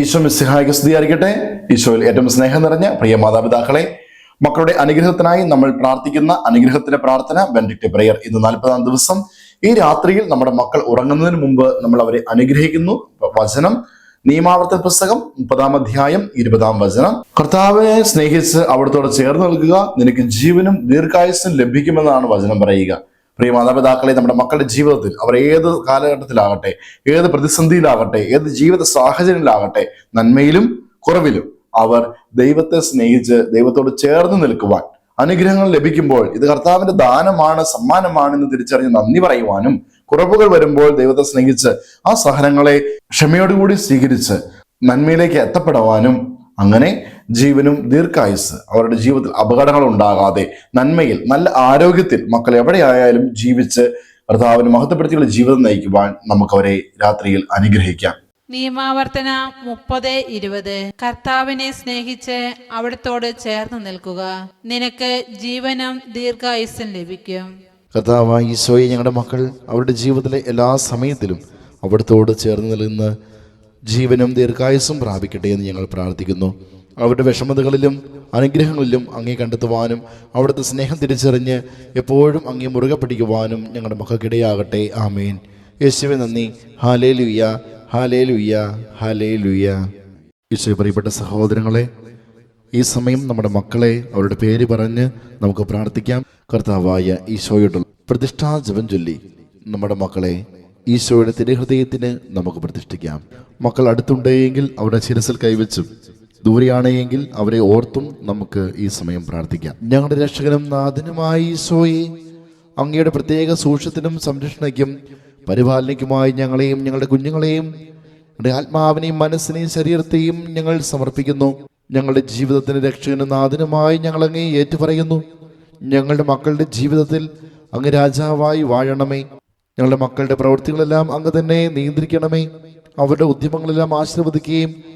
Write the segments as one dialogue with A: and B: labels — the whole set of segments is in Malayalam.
A: ഈശോ മിസ്സിഹായിക്ക് സ്തുതിയായിരിക്കട്ടെ ഈശോയിൽ ഏറ്റവും സ്നേഹം നിറഞ്ഞ പ്രിയ മാതാപിതാക്കളെ മക്കളുടെ അനുഗ്രഹത്തിനായി നമ്മൾ പ്രാർത്ഥിക്കുന്ന അനുഗ്രഹത്തിന്റെ പ്രാർത്ഥന ബെൻഡിക്ട് പ്രെയർ ഇന്ന് നാൽപ്പതാം ദിവസം. ഈ രാത്രിയിൽ നമ്മുടെ മക്കൾ ഉറങ്ങുന്നതിന് മുമ്പ് നമ്മൾ അവരെ അനുഗ്രഹിക്കുന്നു. വചനം നിയമാവർത്തന പുസ്തകം മുപ്പതാം അധ്യായം ഇരുപതാം വചനം. കർത്താവിനെ സ്നേഹിച്ച് അവിടത്തോട് ചേർന്ന് നിൽക്കുക. നിനക്ക് ജീവനും ദീർഘായുസ്സും ലഭിക്കുമെന്നാണ് വചനം പറയുക. പ്രിയ മാതാപിതാക്കളെ നമ്മുടെ മക്കളുടെ ജീവിതത്തിൽ അവർ ഏത് കാലഘട്ടത്തിലാകട്ടെ ഏത് പ്രതിസന്ധിയിലാകട്ടെ ഏത് ജീവിത സാഹചര്യത്തിലാകട്ടെ നന്മയിലും കുറവിലും അവർ ദൈവത്തെ സ്നേഹിച്ച് ദൈവത്തോട് ചേർന്ന് നിൽക്കുവാൻ അനുഗ്രഹങ്ങൾ ലഭിക്കുമ്പോൾ ഇത് കർത്താവിന്റെ ദാനമാണ് സമ്മാനമാണെന്ന് തിരിച്ചറിഞ്ഞ് നന്ദി പറയുവാനും കുറവുകൾ വരുമ്പോൾ ദൈവത്തെ സ്നേഹിച്ച് ആ സഹനങ്ങളെ ക്ഷമയോടുകൂടി സ്വീകരിച്ച് നന്മയിലേക്ക് എത്തപ്പെടുവാനും അങ്ങനെ ജീവനും ദീർഘായുസ്. അവരുടെ ജീവിതത്തിൽ അപകടങ്ങൾ ഉണ്ടാകാതെ നന്മയിൽ നല്ല ആരോഗ്യത്തിൽ മക്കൾ എവിടെയായാലും ജീവിച്ച് കർത്താവിന് മഹത്വപ്പെടുത്തിയുള്ള ജീവിതം നയിക്കുവാൻ നമുക്ക് അവരെ രാത്രിയിൽ അനുഗ്രഹിക്കാം.
B: നിയമാവർത്തന മുപ്പത് ഇരുപത്. കർത്താവിനെ സ്നേഹിച്ച് അവിടത്തോട് ചേർന്ന് നിൽക്കുക. നിനക്ക് ജീവനും ദീർഘായുസ്സും ലഭിക്കും.
A: കർത്താവ് ഈശോയെ ഞങ്ങളുടെ മക്കൾ അവരുടെ ജീവിതത്തിലെ എല്ലാ സമയത്തിലും അവിടത്തോട് ചേർന്ന് നിൽക്കുന്ന ജീവനും ദീർഘായുസ്സും പ്രാപിക്കട്ടെ എന്ന് ഞങ്ങൾ പ്രാർത്ഥിക്കുന്നു. അവരുടെ വിഷമതകളിലും അനുഗ്രഹങ്ങളിലും അങ്ങേ കണ്ടെത്തുവാനും അവിടുത്തെ സ്നേഹം തിരിച്ചറിഞ്ഞ് എപ്പോഴും അങ്ങേ മുറുകെ പിടിക്കുവാനും ഞങ്ങളുടെ മക്കൾക്കിടയാകട്ടെ. ആമേൻ. യേശുവെ നന്ദി. ഹാലേ ലുയ്യ ഹാലേ ലുയ്യ ഹാലേ ലുയ്യ യേശു പ്രിയപ്പെട്ട സഹോദരങ്ങളെ ഈ സമയം നമ്മുടെ മക്കളെ അവരുടെ പേര് പറഞ്ഞ് നമുക്ക് പ്രാർത്ഥിക്കാം. കർത്താവായ ഈശോയോടുള്ള പ്രതിഷ്ഠാ ജപം ചൊല്ലി നമ്മുടെ മക്കളെ ഈശോയുടെ തിരുഹൃദയത്തിന് നമുക്ക് പ്രതിഷ്ഠിക്കാം. മക്കൾ അടുത്തുണ്ടെങ്കിൽ അവരുടെ ശിരസിൽ കൈവച്ചും ദൂരെയാണെങ്കിൽ അവരെ ഓർത്തും നമുക്ക് ഈ സമയം പ്രാർത്ഥിക്കാം. ഞങ്ങളുടെ രക്ഷകനും നാഥനുമായ ഈശോയെ അങ്ങയുടെ പ്രത്യേക സൂക്ഷ്യത്തിനും സംരക്ഷണയ്ക്കും പരിപാലനയ്ക്കുമായി ഞങ്ങളെയും ഞങ്ങളുടെ കുഞ്ഞുങ്ങളെയും ഞങ്ങളുടെ ആത്മാവിനെയും മനസ്സിനെയും ശരീരത്തെയും ഞങ്ങൾ സമർപ്പിക്കുന്നു. ഞങ്ങളുടെ ജീവിതത്തിന് രക്ഷകനും നാഥനുമായി ഞങ്ങൾ അങ്ങേ ഏറ്റുപറയുന്നു. ഞങ്ങളുടെ മക്കളുടെ ജീവിതത്തിൽ അങ്ങ് രാജാവായി വാഴണമേ. ഞങ്ങളുടെ മക്കളുടെ പ്രവൃത്തികളെല്ലാം അങ്ങ് തന്നെ നിയന്ത്രിക്കണമേ. അവരുടെ ഉദ്യമങ്ങളെല്ലാം ആശീർവദിക്കുകയും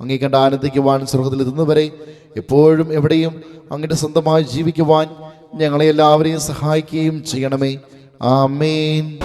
A: അങ്ങേ കണ്ട് ആനന്ദിക്കുവാൻ സ്വർഗത്തിലെത്തുന്നവരെ എപ്പോഴും എവിടെയും അങ്ങയുടെ സ്വന്തമായി ജീവിക്കുവാൻ ഞങ്ങളെ എല്ലാവരെയും സഹായിക്കുകയും ചെയ്യണമേ. ആമേൻ.